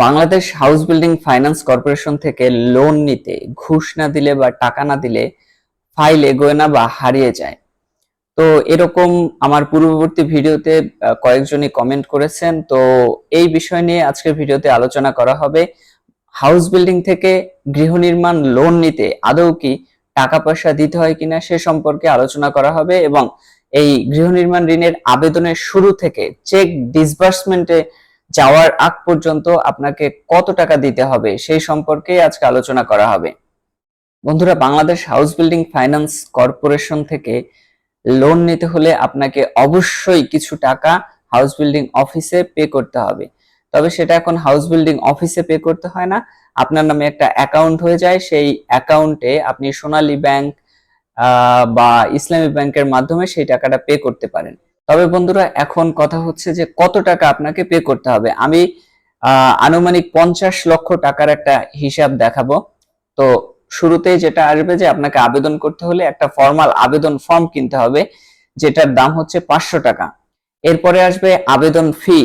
Bangladesh house building finance corporation থেকে loan নিতে ঘুষ না দিলে বা টাকা না দিলে ফাইল এগোয় না বা হারিয়ে যায়। তো এরকম আমার পূর্ববর্তী ভিডিওতে কয়েকজনই কমেন্ট করেছেন। তো এই বিষয় নিয়ে আজকের ভিডিওতে আলোচনা করা হবে। হাউস বিল্ডিং থেকে গৃহ নির্মাণ লোন নিতে আদৌ কি টাকা পয়সা দিতে হয় কিনা সে সম্পর্কে আলোচনা করা হবে এবং এই গৃহ নির্মাণ ঋণের আবেদনের শুরু থেকে চেক ডিসবার্সমেন্টে যাওয়ার আগ পর্যন্ত আপনাকে কত টাকা দিতে হবে সেই সম্পর্কে আজকে আলোচনা করা হবে। বন্ধুরা, Bangladesh house building finance corporation থেকে লোন নিতে হলে আপনাকে অবশ্যই কিছু টাকা হাউস বিল্ডিং অফিসে পে করতে হবে। তবে সেটা এখন হাউস বিল্ডিং অফিসে পে করতে হয় না। আপনার নামে একটা অ্যাকাউন্ট হয়ে যায়, সেই অ্যাকাউন্টে আপনি সোনালী ব্যাংক বা ইসলামী ব্যাংকের মাধ্যমে সেই টাকাটা পে করতে পারেন। তবে বন্ধুরা, এখন কথা হচ্ছে যে কত টাকা আপনাকে পে করতে হবে। আমি আনুমানিক পঞ্চাশ লক্ষ টাকার একটা হিসাব দেখাবো। তো শুরুতেই যেটা আসবে যে আপনাকে আবেদন করতে হলে একটা ফর্মাল আবেদন ফর্ম কিনতে হবে, যেটার দাম হচ্ছে পাঁচশো টাকা। এরপরে আসবে আবেদন ফি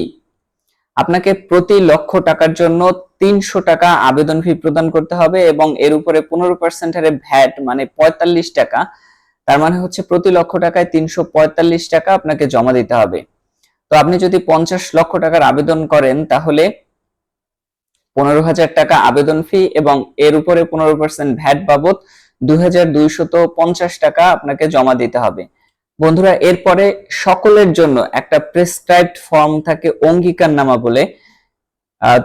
আপনাকে প্রতি লক্ষ টাকার জন্য তিনশো টাকা আবেদন ফি প্রদান করতে হবে এবং এর উপরে পনেরো পার্সেন্ট হারে ভ্যাট মানে পঁয়তাল্লিশ টাকা তার মানে হচ্ছে প্রতি লক্ষ টাকায় তিনশো পঁয়তাল্লিশ টাকা আপনাকে জমা দিতে হবে। তো আপনি যদি পঞ্চাশ লক্ষ টাকার আবেদন করেন, তাহলে পনেরো হাজার টাকা আবেদন ফি এবং এর উপরে পনেরো পার্সেন্ট ভ্যাট বাবদ দুই হাজার দুইশত পঞ্চাশ টাকা আপনাকে জমা দিতে হবে। বন্ধুরা, এরপরে সকলের জন্য একটা প্রেসক্রাইবড ফর্ম থাকে অঙ্গীকার নামা বলে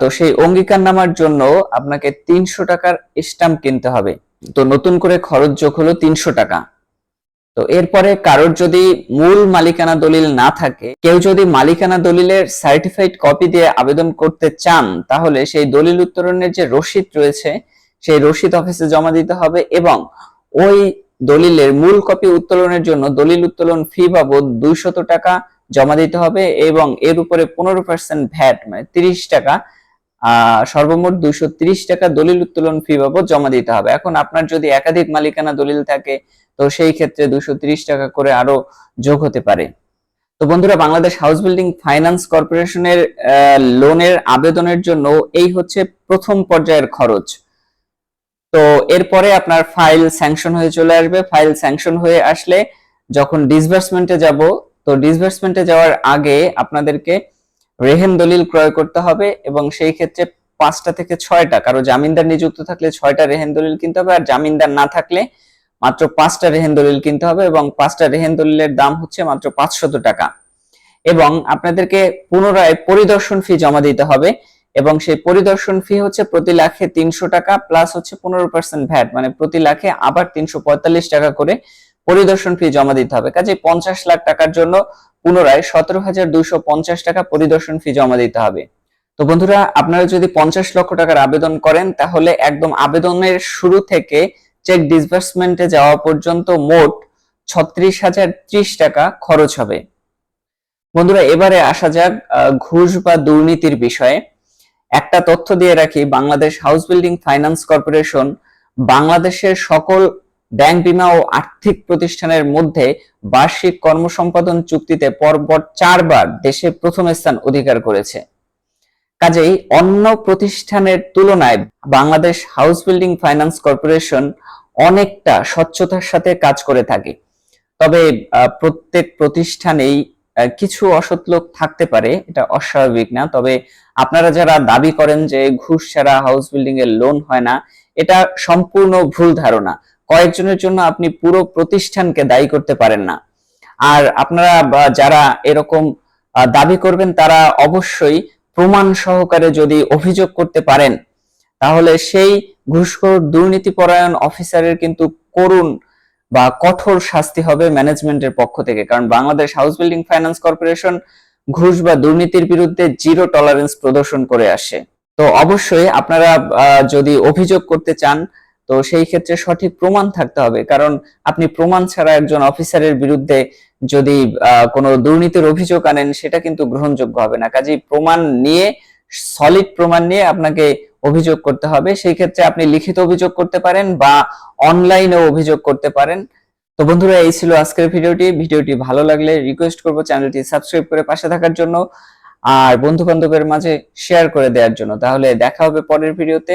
তো সেই অঙ্গীকার নামার জন্য আপনাকে তিনশো টাকার স্ট্যাম্প কিনতে হবে। তো নতুন করে খরচ যোগ হলো তিনশো টাকা। তো এরপরে কারোর যদি মূল মালিকানা দলিল না থাকে, কেউ যদি মালিকানা দলিলের সার্টিফাইড কপি দিয়ে আবেদন করতে চান, তাহলে সেই দলিল উত্তোলনের যে রসিদ রয়েছে, সেই রসিদ অফিসে জমা দিতে হবে এবং ওই দলিলের মূল কপি উত্তোলনের জন্য দলিল উত্তোলন ফি বাবদ দুইশত টাকা জমা দিতে হবে এবং এর উপরে পনেরো পার্সেন্ট ভ্যাট মানে তিরিশ টাকা সর্বমোট দুইশো টাকা দলিল উত্তোলন ফি বাবদ জমা দিতে হবে। এখন আপনার যদি একাধিক মালিকানা দলিল থাকে, তো সেই ক্ষেত্রে দুশো তিরিশ টাকা করে আরও যোগ হতে পারে। তো বন্ধুরা, বাংলাদেশ হাউস বিল্ডিং ফাইন্যান্স কর্পোরেশনের লোনের আবেদনের জন্য এই হচ্ছে প্রথম পর্যায়ের খরচ। তো এরপরে আপনার ফাইল স্যাংশন হয়ে চলে আসবে। ফাইল স্যাংশন হয়ে আসলে যখন ডিসবার্সমেন্টে যাব, তো ডিসবার্সমেন্টে যাওয়ার আগে আপনাদেরকে রেহেন দলিল ক্রয় করতে হবে এবং সেই ক্ষেত্রে পাঁচটা থেকে ছয়টা, কারও জামিনদার নিযুক্ত থাকলে ছয়টা রেহেন দলিল কিনতে হবে আর জামিনদার না থাকলে মাত্র পাঁচটা রেহেন দলিল কিনতে হবে এবং পাঁচটা রেহেন দলিলের দাম হচ্ছে মাত্র পাঁচশত টাকা। এবং আপনাদেরকে পুনরায় পরিদর্শন ফি জমা দিতে হবে এবং সেই পরিদর্শন ফি হচ্ছে প্রতি লাখে তিনশো টাকা প্লাস হচ্ছে পনেরো পার্সেন্ট ভ্যাট মানে প্রতি লাখে আবার তিনশো পঁয়তাল্লিশ টাকা করে পরিদর্শন ফি জমা দিতে হবে। কাজে পঞ্চাশ লাখ টাকার জন্য পুনরায় সতেরো হাজার দুইশো পঞ্চাশ টাকা পরিদর্শন ফি জমা দিতে হবে। তো বন্ধুরা, আপনারা যদি পঞ্চাশ লক্ষ টাকার আবেদন করেন, তাহলে একদম আবেদনের শুরু থেকে চেক ডিসবার্সমেন্টে যাওয়া পর্যন্ত মোট ছত্রিশ হাজার ত্রিশ টাকা খরচ হবে। বন্ধুরা, এবারে আসা যাক ঘুষ বা দুর্নীতির বিষয়ে। একটা তথ্য দিয়ে রাখি, Bangladesh house building finance corporation বাংলাদেশের সকল ব্যাংক বিমা ও আর্থিক প্রতিষ্ঠানের মধ্যে বার্ষিক কর্মসম্পাদন চুক্তিতে পরপর চারবার দেশে প্রথম স্থান অধিকার করেছে। কাজেই অন্য প্রতিষ্ঠানের তুলনায় Bangladesh house building finance corporation অনেকটা স্বচ্ছতার সাথে কাজ করে থাকে। তবে প্রত্যেক প্রতিষ্ঠানেই কিছু অসৎ লোক থাকতে পারে, এটা অস্বাভাবিক না। তবে আপনারা যারা দাবি করেন যে ঘুষ ছাড়া হাউস বিল্ডিং এর লোন হয় না, এটা সম্পূর্ণ ভুল ধারণা। কয়েকজনের জন্য আপনি পুরো প্রতিষ্ঠানকে দায়ী করতে পারেন না। আর আপনারা যারা এরকম দাবি করবেন, তারা অবশ্যই প্রমাণ সহকারে যদি অভিযোগ করতে পারেন, তাহলে সেই ঘুষখোর দুর্নীতিপরায়ণ অফিসারের কিন্তু করুণ বা কঠোর শাস্তি হবে ম্যানেজমেন্টের পক্ষ থেকে। কারণ Bangladesh house building finance corporation ঘুষ বা দুর্নীতির বিরুদ্ধে জিরো টলারেন্স প্রদর্শন করে আসে। তো অবশ্যই আপনারা যদি অভিযোগ করতে চান তো সেই ক্ষেত্রে সঠিক প্রমাণ থাকতে হবে। কারণ আপনি প্রমাণ ছাড়া একজন অফিসারের বিরুদ্ধে যদি কোনো দুর্নীতির অভিযোগ আনেন, সেটা কিন্তু গ্রহণযোগ্য হবে না। কাজেই প্রমাণ নিয়ে সলিড প্রমাণ নিয়ে আপনাকে অভিযোগ করতে হবে। সেই ক্ষেত্রে আপনি লিখিত অভিযোগ করতে পারেন বা অনলাইনে অভিযোগ করতে পারেন। তো বন্ধুরা, এই ছিল আজকের ভিডিওটি। ভিডিওটি ভালো লাগলে রিকোয়েস্ট করব চ্যানেলটি সাবস্ক্রাইব করে পাশে থাকার জন্য। আর বন্ধু বান্ধবের মাঝে শেয়ার করে দেওয়ার জন্য। তাহলে দেখা হবে পরের ভিডিওতে।